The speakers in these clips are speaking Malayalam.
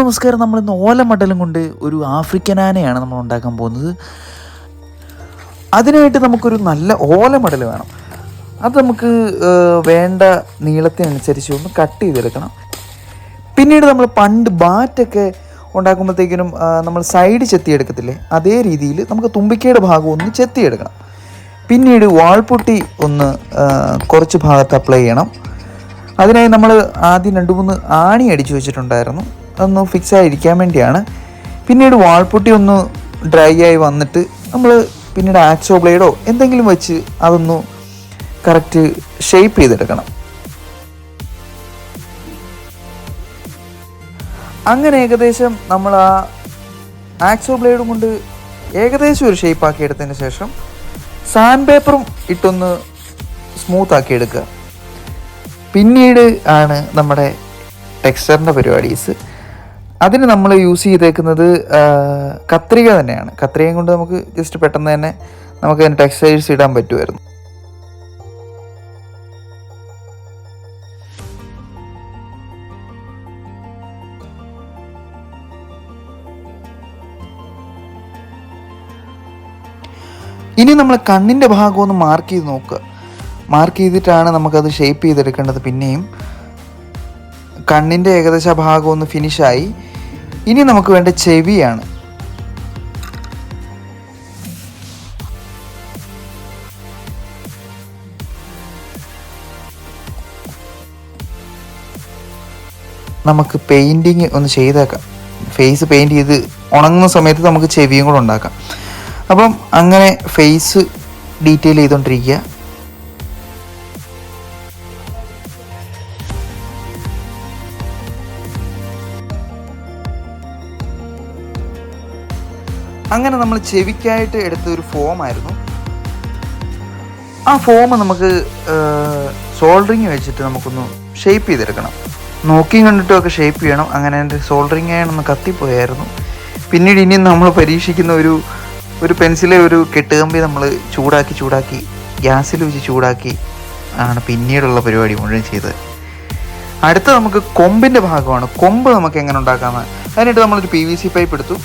നമസ്കാരം. നമ്മൾ ഇന്ന് ഓലമടലും കൊണ്ട് ഒരു ആഫ്രിക്കൻ ആനയാണ് നമ്മൾ ഉണ്ടാക്കാൻ പോകുന്നത്. അതിനായിട്ട് നമുക്കൊരു നല്ല ഓലമടൽ വേണം. അത് നമുക്ക് വേണ്ട നീളത്തിനനുസരിച്ച് ഒന്ന് കട്ട് ചെയ്തെടുക്കണം. പിന്നീട് നമ്മൾ പണ്ട് ബാറ്റൊക്കെ ഉണ്ടാക്കുമ്പോഴത്തേക്കിനും നമ്മൾ സൈഡ് ചെത്തിയെടുക്കത്തില്ലേ? അതേ രീതിയിൽ നമുക്ക് തുമ്പിക്കയുടെ ഭാഗം ഒന്ന് ചെത്തിയെടുക്കണം. പിന്നീട് വാൾപൊട്ടി ഒന്ന് കുറച്ച് ഭാഗത്ത് അപ്ലൈ ചെയ്യണം. അതിനായി നമ്മൾ ആദ്യം രണ്ട് മൂന്ന് ആണി അടിച്ചു വെച്ചിട്ടുണ്ടായിരുന്നു. അതൊന്ന് ഫിക്സ് ആയിരിക്കാൻ വേണ്ടിയാണ്. പിന്നീട് വാൾപൊട്ടി ഒന്ന് ഡ്രൈ ആയി വന്നിട്ട് നമ്മൾ പിന്നീട് ആക്സോ ബ്ലേഡോ എന്തെങ്കിലും വെച്ച് അതൊന്ന് കറക്റ്റ് ഷേപ്പ് ചെയ്തെടുക്കണം. അങ്ങനെ ഏകദേശം നമ്മൾ ആ ആക്സോ ബ്ലേഡും കൊണ്ട് ഏകദേശം ഒരു ഷേപ്പ് ആക്കി എടുത്തതിന് ശേഷം സാൻഡ് പേപ്പറും ഇട്ടൊന്ന് സ്മൂത്ത് ആക്കി എടുക്കുക. പിന്നീട് ആണ് നമ്മുടെ ടെക്സ്ചറിന്റെ പരിപാടീസ്. അതിന് നമ്മൾ യൂസ് ചെയ്തേക്കുന്നത് കത്രിക തന്നെയാണ്. കത്രികയും കൊണ്ട് നമുക്ക് ജസ്റ്റ് പെട്ടെന്ന് തന്നെ നമുക്ക് അതിന് ടെക്സ്റ്റൈൽസ് ഇടാൻ പറ്റുമായിരുന്നു. ഇനി നമ്മൾ കണ്ണിന്റെ ഭാഗം ഒന്ന് മാർക്ക് ചെയ്ത് നോക്കുക. മാർക്ക് ചെയ്തിട്ടാണ് നമുക്കത് ഷേപ്പ് ചെയ്തെടുക്കേണ്ടത് പിന്നെയും. കണ്ണിന്റെ ഏകദേശ ഭാഗം ഒന്ന് ഫിനിഷായി ഇനി നമുക്ക് വേണ്ട ചെവിയാണ്. നമുക്ക് പെയിന്റിങ് ഒന്ന് ചെയ്തേക്കാം. ഫേസ് പെയിന്റ് ചെയ്ത് ഉണങ്ങുന്ന സമയത്ത് നമുക്ക് ചെവിയും കൂടെ ഉണ്ടാക്കാം. അപ്പം അങ്ങനെ ഫേസ് ഡീറ്റെയിൽ ചെയ്തുകൊണ്ടിരിക്കുക അങ്ങനെ നമ്മൾ ചെവിക്കായിട്ട് എടുത്ത ഒരു ഫോമായിരുന്നു ആ ഫോം നമുക്ക് സോൾഡറിങ് വെച്ചിട്ട് നമുക്കൊന്ന് ഷേപ്പ് ചെയ്തെടുക്കണം. നോക്കി കണ്ടിട്ടും ഒക്കെ ഷേപ്പ് ചെയ്യണം. അങ്ങനെ എന്റെ സോൾഡറിങ് ആയൊന്ന് കത്തിപ്പോയായിരുന്നു. പിന്നീട് ഇനിയും നമ്മൾ പരീക്ഷിക്കുന്ന ഒരു ഒരു പെൻസിലെ ഒരു കെട്ടുകമ്പി നമ്മൾ ചൂടാക്കി ചൂടാക്കി ഗ്യാസിൽ വെച്ച് ചൂടാക്കി ആണ് പിന്നീടുള്ള പരിപാടി മുഴുവൻ ചെയ്തത്. അടുത്ത നമുക്ക് കൊമ്പിന്റെ ഭാഗമാണ്. കൊമ്പ് നമുക്ക് എങ്ങനെ ഉണ്ടാക്കാമെന്ന്. അതിനായിട്ട് നമ്മളൊരു പി വി സി പൈപ്പ് എടുത്തു.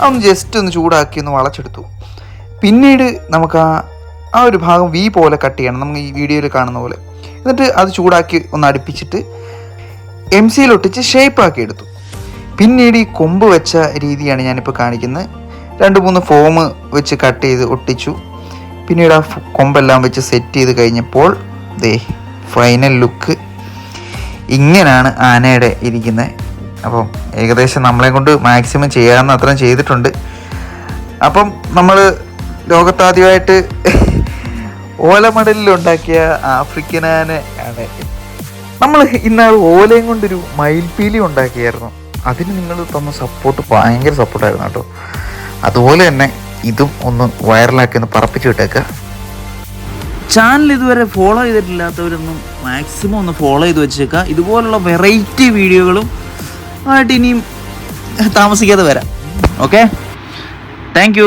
അതൊന്ന് ജസ്റ്റ് ഒന്ന് ചൂടാക്കി ഒന്ന് വളച്ചെടുത്തു. പിന്നീട് നമുക്ക് ആ ആ ഒരു ഭാഗം വി പോലെ കട്ട് ചെയ്യണം. നമുക്ക് ഈ വീഡിയോയിൽ കാണുന്ന പോലെ. എന്നിട്ട് അത് ചൂടാക്കി ഒന്ന് അടുപ്പിച്ചിട്ട് എം സിയിൽ ഒട്ടിച്ച് ഷേപ്പ് ആക്കി എടുത്തു. പിന്നീട് ഈ കൊമ്പ് വെച്ച രീതിയാണ് ഞാനിപ്പോൾ കാണിക്കുന്നത് രണ്ട് മൂന്ന് ഫോം വെച്ച് കട്ട് ചെയ്ത് ഒട്ടിച്ചു. പിന്നീട് ആ കൊമ്പെല്ലാം വെച്ച് സെറ്റ് ചെയ്ത് കഴിഞ്ഞപ്പോൾ ദേ ഫൈനൽ ലുക്ക് ഇങ്ങനെയാണ് ആനയുടെ ഇരിക്കുന്നത് അപ്പം ഏകദേശം നമ്മളെ കൊണ്ട് മാക്സിമം ചെയ്യാവുന്ന അത്രയും ചെയ്തിട്ടുണ്ട്. അപ്പം നമ്മൾ ലോകത്താദ്യമായിട്ട് ഓലമടലിൽ ഉണ്ടാക്കിയ ആഫ്രിക്കൻ ആന ആണ്. നമ്മൾ ഇന്നാൾ ഓലയും കൊണ്ടൊരു മയിൽപീലി ഉണ്ടാക്കിയായിരുന്നു. അതിന് നിങ്ങൾ തന്ന സപ്പോർട്ട് ഭയങ്കര സപ്പോർട്ടായിരുന്നു കേട്ടോ. അതുപോലെ തന്നെ ഇതും ഒന്ന് വൈറലാക്കി ഒന്ന് പറപ്പിച്ചു വിട്ടേക്കുക ചാനൽ ഇതുവരെ ഫോളോ ചെയ്തിട്ടില്ലാത്തവരൊന്നും മാക്സിമം ഒന്ന് ഫോളോ ചെയ്ത് വെച്ചേക്കുക ഇതുപോലുള്ള വെറൈറ്റി വീഡിയോകളും ആയിട്ട് ഇനിയും താമസിക്കാതെ വരാം. Okay thank